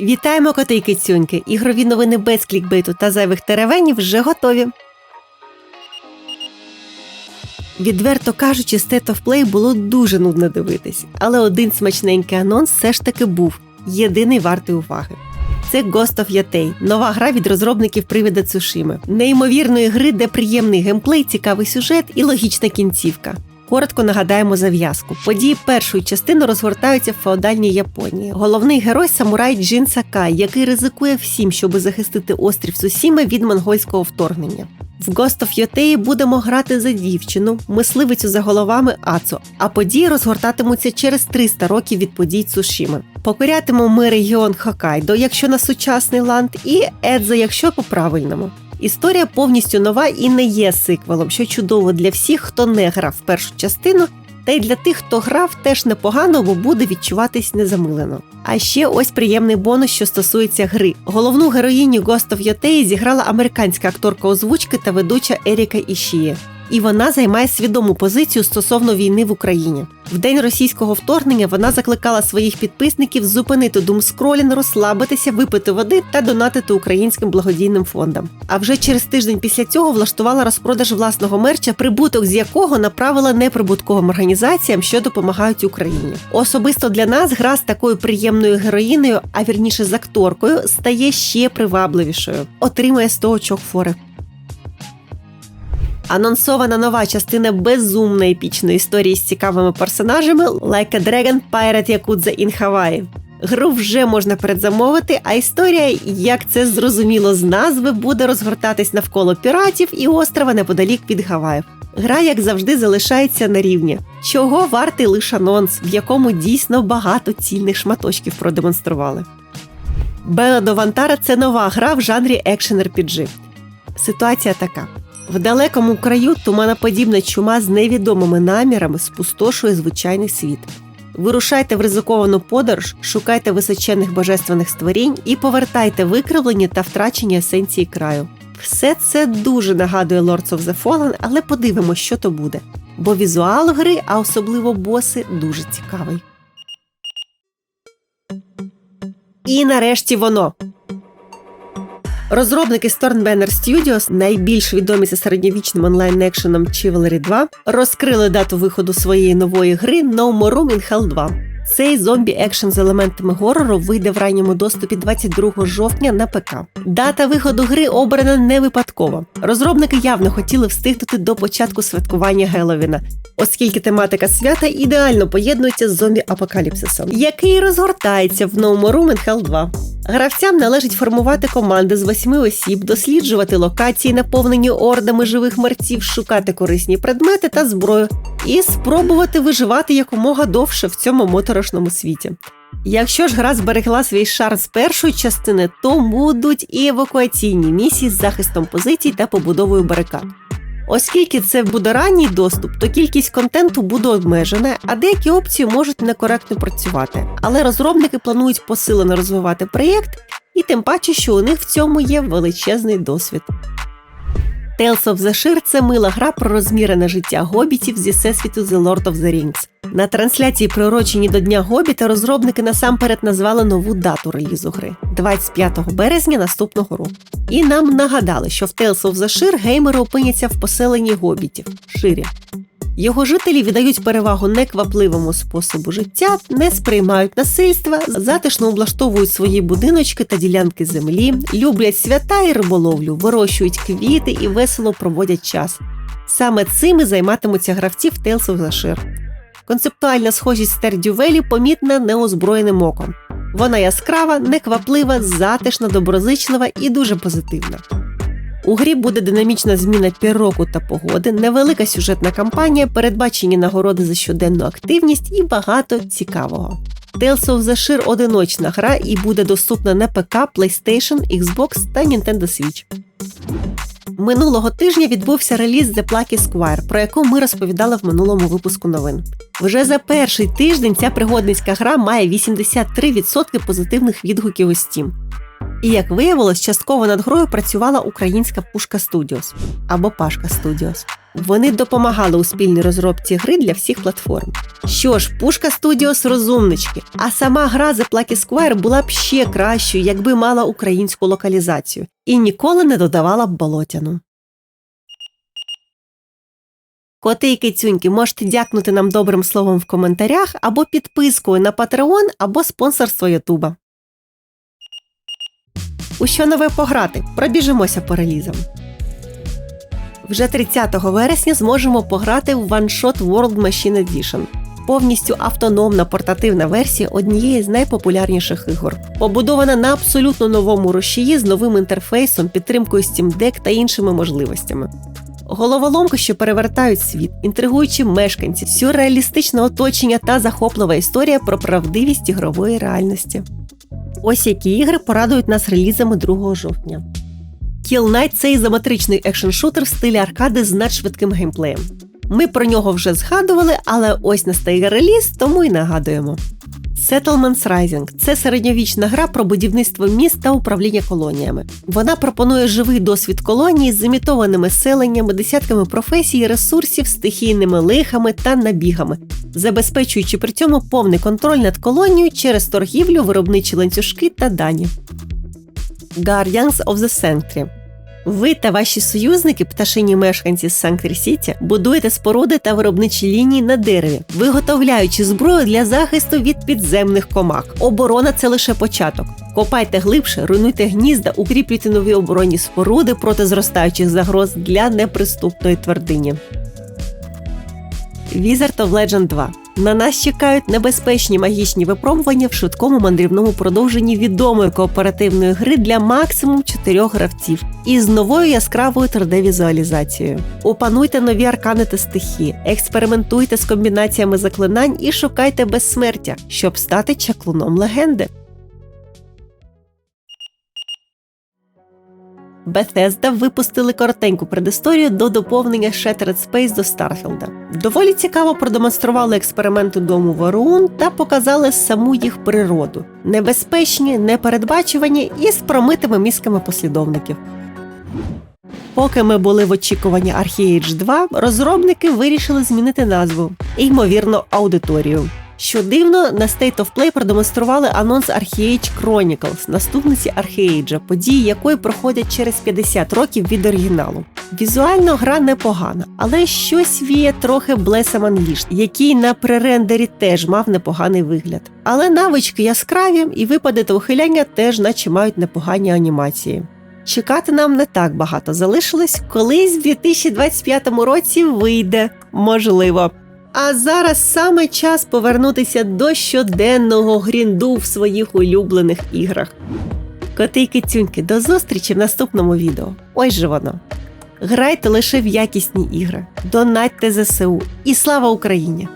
Вітаємо коти й кицюньки! Ігрові новини без клікбейту та зайвих теревенів вже готові. Відверто кажучи, State of Play було дуже нудно дивитись, але один смачненький анонс все ж таки був єдиний вартий уваги. Це Ghost of Yotei – нова гра від розробників привіда Цушими. Неймовірної гри, де приємний геймплей, цікавий сюжет і логічна кінцівка. Коротко нагадаємо зав'язку. Події першої частини розгортаються в феодальній Японії. Головний герой самурай Джин Сакай, який ризикує всім, щоб захистити острів Сусіми від монгольського вторгнення. В Ghost of Yotei будемо грати за дівчину, мисливицю за головами Ацу, а події розгортатимуться через 300 років від подій Цушіми. Покорятимемо ми регіон Хокайдо, якщо на сучасний ланд, і Едза, якщо по-правильному. Історія повністю нова і не є сиквелом, що чудово для всіх, хто не грав першу частину, та й для тих, хто грав, теж непогано, бо буде відчуватись незамилено. А ще ось приємний бонус, що стосується гри. Головну героїню Ghost of Yotei зіграла американська акторка озвучки та ведуча Еріка Ішіє. І вона займає свідому позицію стосовно війни в Україні. В день російського вторгнення вона закликала своїх підписників зупинити думскролінг, розслабитися, випити води та донатити українським благодійним фондам. А вже через тиждень після цього влаштувала розпродаж власного мерча, прибуток з якого направила неприбутковим організаціям, що допомагають Україні. Особисто для нас гра з такою приємною героїною, а вірніше з акторкою, стає ще привабливішою. Отримує 100 очок фори. Анонсована нова частина безумно епічної історії з цікавими персонажами Like a Dragon Pirate Yakuza in Hawaii. Гру вже можна передзамовити, а історія, як це зрозуміло з назви, буде розгортатись навколо піратів і острова неподалік від Гаваїв. Гра, як завжди, залишається на рівні, чого вартий лише анонс, в якому дійсно багато цільних шматочків продемонстрували. Беледо Вантара це нова гра в жанрі екшен RPG. Ситуація така. В далекому краю туманоподібна чума з невідомими намірами спустошує звичайний світ. Вирушайте в ризиковану подорож, шукайте височенних божественних створінь і повертайте викривлені та втрачені есенції краю. Все це дуже нагадує Lords of the Fallen, але подивимось, що то буде. Бо візуал гри, а особливо боси, дуже цікавий. І нарешті воно. Розробники Stormbanner Studios, найбільш відомі за середньовічним онлайн-екшеном Chivalry 2, розкрили дату виходу своєї нової гри No More Room in Hell 2. Цей зомбі-екшен з елементами горору вийде в ранньому доступі 22 жовтня на ПК. Дата виходу гри обрана не випадково. Розробники явно хотіли встигнути до початку святкування Геловіна, оскільки тематика свята ідеально поєднується з зомбі-апокаліпсисом, який розгортається в No Room in Hell 2. Гравцям належить формувати команди з восьми осіб, досліджувати локації, наповнені ордами живих мерців, шукати корисні предмети та зброю і спробувати виживати якомога довше в цьому моторошному світі. Якщо ж гра зберегла свій шар з першої частини, то будуть і евакуаційні місії з захистом позицій та побудовою барикад. Оскільки це буде ранній доступ, то кількість контенту буде обмежена, а деякі опції можуть некоректно працювати. Але розробники планують посилено розвивати проєкт, і тим паче, що у них в цьому є величезний досвід. Tales of the Shire – це мила гра про розмірене життя гобітів зі всесвіту The Lord of the Rings. На трансляції, приурочені до Дня Гобіта, розробники насамперед назвали нову дату релізу гри 25 березня наступного року. І нам нагадали, що в Tales of the Shire геймери опиняться в поселенні гобітів Ширі. Його жителі віддають перевагу неквапливому способу життя, не сприймають насильства, затишно облаштовують свої будиночки та ділянки землі, люблять свята і риболовлю, вирощують квіти і весело проводять час. Саме цим і займатимуться гравці в Tales of the. Концептуальна схожість Стердювелі помітна неозброєним оком. Вона яскрава, некваплива, затишна, доброзичлива і дуже позитивна. У грі буде динамічна зміна пір року та погоди, невелика сюжетна кампанія, передбачені нагороди за щоденну активність і багато цікавого. Tales of the Shire – одиночна гра і буде доступна на ПК, PlayStation, Xbox та Nintendo Switch. Минулого тижня відбувся реліз The Plucky Squire, про яку ми розповідали в минулому випуску новин. Вже за перший тиждень ця пригодницька гра має 83% позитивних відгуків у Steam. І як виявилось, частково над грою працювала українська Пушка Studios або Пашка Studios. Вони допомагали у спільній розробці гри для всіх платформ. Що ж, Пушка Studios розумнички, а сама гра The Plucky Squire була б ще кращою, якби мала українську локалізацію і ніколи не додавала б болотяну. Коти і кицюньки, можете дякнути нам добрим словом в коментарях або підпискою на Patreon, або спонсорство Ютуба. У що нове пограти? Пробіжимося по релізам. Вже 30 вересня зможемо пограти в One Shot World Machine Edition. Повністю автономна портативна версія однієї з найпопулярніших ігор, побудована на абсолютно новому рушії з новим інтерфейсом, підтримкою Steam Deck та іншими можливостями. Головоломки, що перевертають світ, інтригуючі мешканці, сюрреалістичне оточення та захоплива історія про правдивість ігрової реальності. Ось які ігри порадують нас релізами 2 жовтня. Kill Knight – це ізометричний екшн-шутер в стилі аркади з надшвидким геймплеєм. Ми про нього вже згадували, але ось настає реліз, тому й нагадуємо. Settlements Rising – це середньовічна гра про будівництво міст та управління колоніями. Вона пропонує живий досвід колонії з імітованими селеннями, десятками професій, ресурсів, стихійними лихами та набігами, забезпечуючи при цьому повний контроль над колонією через торгівлю, виробничі ланцюжки та дані. Guardians of the Sanctuary ви та ваші союзники, пташині мешканці з Санкт-Сіті, будуєте споруди та виробничі лінії на дереві, виготовляючи зброю для захисту від підземних комах. Оборона це лише початок. Копайте глибше, руйнуйте гнізда, укріплюйте нові оборонні споруди проти зростаючих загроз для неприступної твердині. Wizard of Legend 2 на нас чекають небезпечні магічні випробування в швидкому мандрівному продовженні відомої кооперативної гри для максимум чотирьох гравців із новою яскравою 3D-візуалізацією. Опануйте нові аркани та стихії, експериментуйте з комбінаціями заклинань і шукайте безсмертя, щоб стати чаклуном легенди. Bethesda випустили коротеньку предісторію до доповнення Shattered Space до Старфілда. Доволі цікаво продемонстрували експерименти дому Варун та показали саму їх природу: небезпечні, непередбачувані і з промитими мізками послідовників. Поки ми були в очікуванні Archeage 2, розробники вирішили змінити назву і, ймовірно, аудиторію. Що дивно, на State of Play продемонстрували анонс Archeage Chronicles, наступниці Archeage, події якої проходять через 50 років від оригіналу. Візуально гра непогана, але щось віє трохи Blessem Unleashed, який на пререндері теж мав непоганий вигляд. Але навички яскраві і випади та ухиляння теж наче мають непогані анімації. Чекати нам не так багато залишилось, колись в 2025 році вийде, можливо. А зараз саме час повернутися до щоденного грінду в своїх улюблених іграх. Коти й кицюньки, до зустрічі в наступному відео. Ось же воно. Грайте лише в якісні ігри, донатьте ЗСУ і слава Україні!